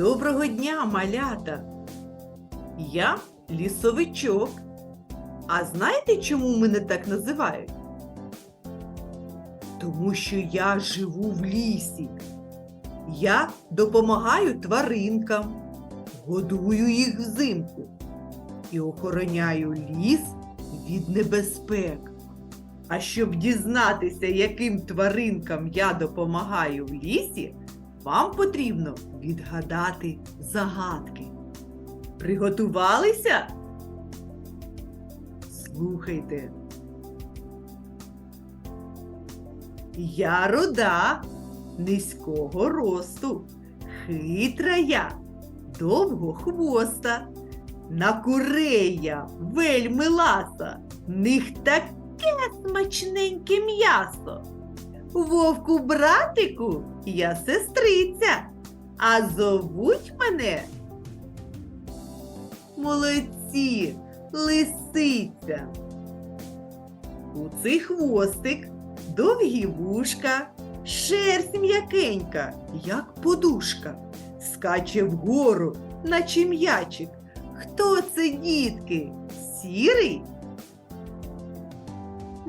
Доброго дня, малята! Я лісовичок. А знаєте, чому мене так називають? Тому що я живу в лісі. Я допомагаю тваринкам, годую їх взимку і охороняю ліс від небезпек. А щоб дізнатися, яким тваринкам я допомагаю в лісі, вам потрібно відгадати загадки. Приготувалися? Слухайте. Я руда, низького росту, хитра я, довгохвоста, на курея, вельми ласа, них таке смачненьке м'ясо. Вовку братику, я сестриця, а зовуть мене. Молодці, лисиця. У цей хвостик, довгі вушка, шерсть м'якенька, як подушка, скаче вгору, наче м'ячик. Хто це, дітки? Сірий?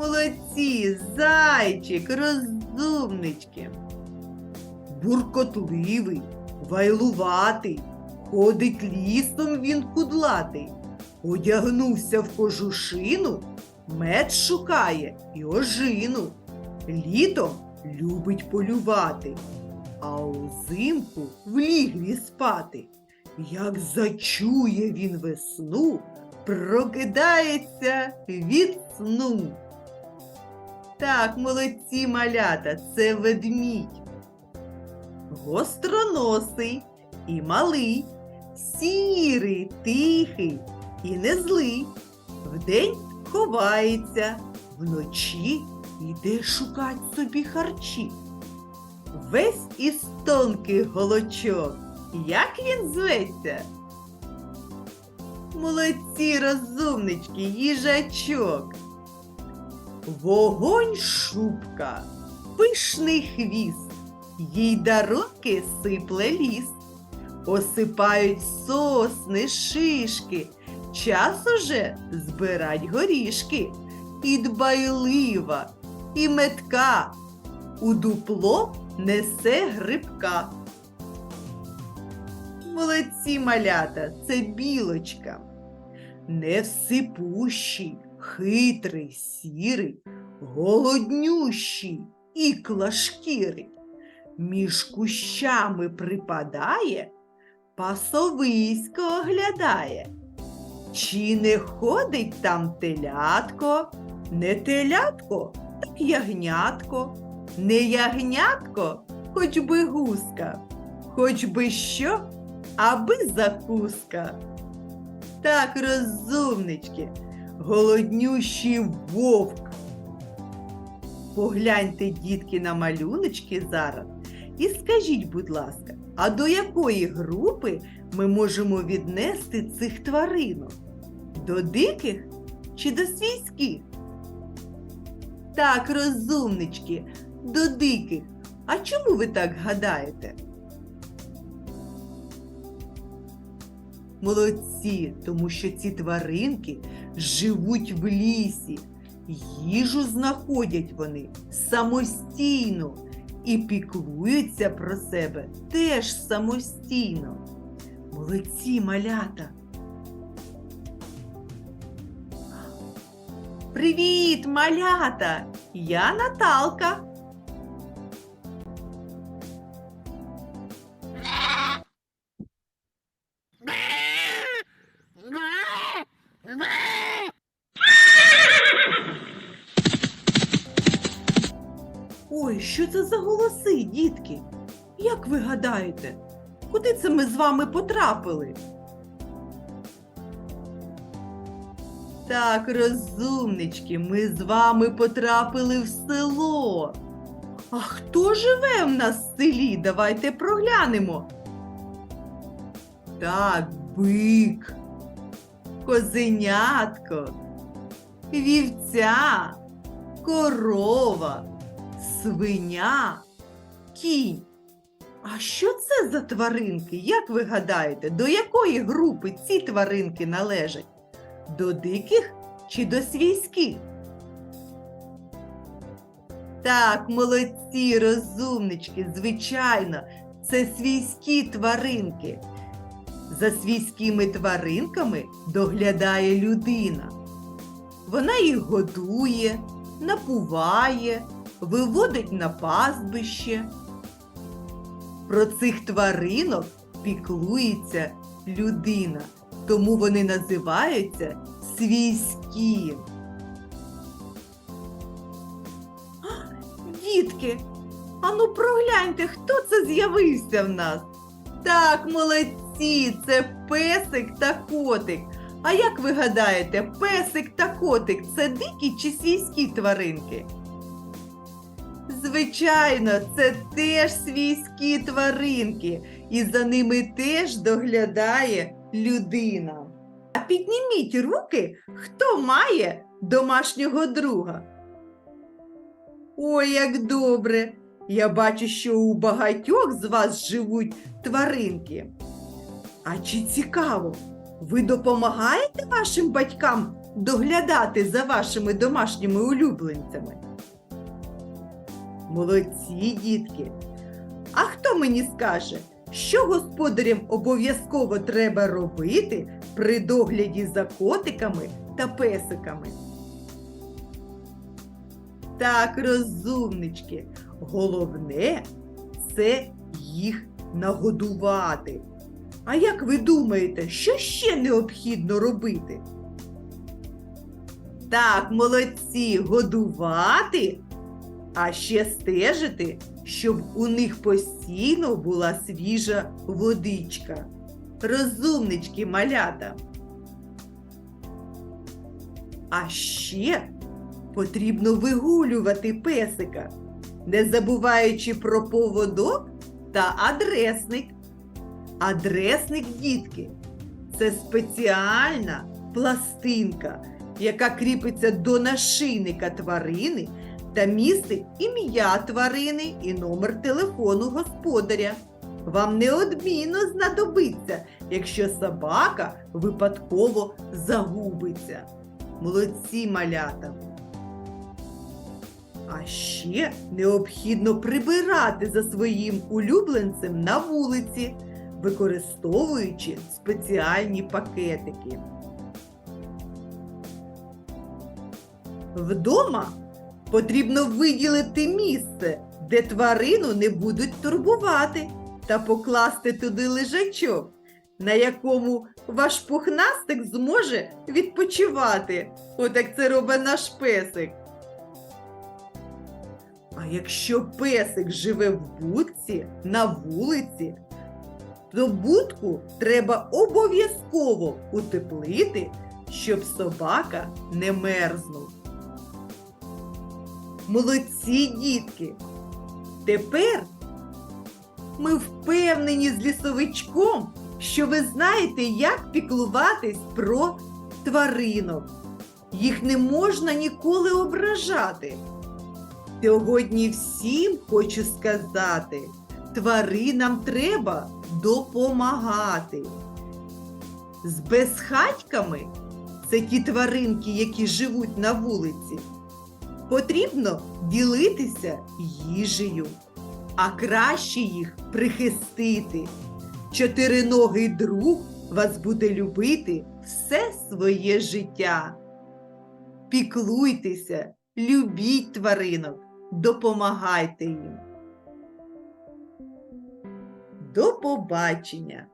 Молодці, зайчик, розумнички. Буркотливий, вайлуватий, ходить лісом він кудлатий, одягнувся в кожушину, мед шукає і ожину. Літом любить полювати, а узимку в лігві спати. Як зачує він весну, прокидається від сну. Так, молодці малята, це ведмідь. Гостроносий і малий, сірий, тихий і не злий. Вдень ховається, вночі йде шукать собі харчі. Весь із тонких голочок. Як він зветься? Молодці розумнички, їжачок. Вогонь шубка, пишний хвіст, їй дарунки сипле ліс, осипають сосни, шишки, час уже збирать горішки, і дбайлива, і метка, у дупло несе грибка. Молодці малята, це білочка. Невсипущий, хитрий, сірий, голоднющий і клашкірий. Між кущами припадає, пасовисько оглядає. Чи не ходить там телятко? Не телятко, так ягнятко, не ягнятко, хоч би гуска, хоч би що, аби закуска. Так, розумнички, голоднющий вовк. Погляньте, дітки, на малюночки зараз і скажіть, будь ласка, а до якої групи ми можемо віднести цих тваринок? До диких чи до свійських? Так, розумнички, до диких. А чому ви так гадаєте? Молодці, тому що ці тваринки живуть в лісі. Їжу знаходять вони самостійно і піклуються про себе теж самостійно. Молодці малята. Привіт, малята! Я Наталка. Що це за голоси, дітки? Як ви гадаєте, куди це ми з вами потрапили? Так, розумнички, ми з вами потрапили в село. А хто живе в нас в селі? Давайте проглянемо. Так, бик, козенятко, вівця, корова, свиня, кінь. А що це за тваринки? Як ви гадаєте, до якої групи ці тваринки належать? До диких чи до свійських? Так, молодці, розумнички, звичайно, це свійські тваринки. За свійськими тваринками доглядає людина. Вона їх годує, напуває, виводить на пастбище. Про цих тваринок піклується людина, тому вони називаються свійські. Дітки, ану прогляньте, хто це з'явився в нас? Так, молодці, це песик та котик. А як ви гадаєте, песик та котик це дикі чи свійські тваринки? Звичайно, це теж свійські тваринки, і за ними теж доглядає людина. А підніміть руки, хто має домашнього друга. Ой, як добре! Я бачу, що у багатьох з вас живуть тваринки. А чи цікаво, ви допомагаєте вашим батькам доглядати за вашими домашніми улюбленцями? Молодці, дітки. А хто мені скаже, що господарям обов'язково треба робити при догляді за котиками та песиками? Так, розумнички, головне це їх нагодувати. А як ви думаєте, що ще необхідно робити? Так, молодці, годувати, а ще стежити, щоб у них постійно була свіжа водичка. Розумнички малята. А ще потрібно вигулювати песика, не забуваючи про поводок та адресник. Адресник дітки це спеціальна пластинка, яка кріпиться до нашийника тварини та містить ім'я тварини і номер телефону господаря. Вам неодмінно знадобиться, якщо собака випадково загубиться. Молодці малята. А ще необхідно прибирати за своїм улюбленцем на вулиці, використовуючи спеціальні пакетики. Вдома потрібно виділити місце, де тварину не будуть турбувати, та покласти туди лежачок, на якому ваш пухнастик зможе відпочивати. Отак це робить наш песик. А якщо песик живе в будці на вулиці, то будку треба обов'язково утеплити, щоб собака не мерзнув. Молодці дітки! Тепер ми впевнені з лісовичком, що ви знаєте, як піклуватись про тваринок. Їх не можна ніколи ображати. Сьогодні всім хочу сказати, тваринам треба допомагати. З безхатьками це ті тваринки, які живуть на вулиці. Потрібно ділитися їжею, а краще їх прихистити. Чотириногий друг вас буде любити все своє життя. Піклуйтеся, любіть тваринок, допомагайте їм. До побачення!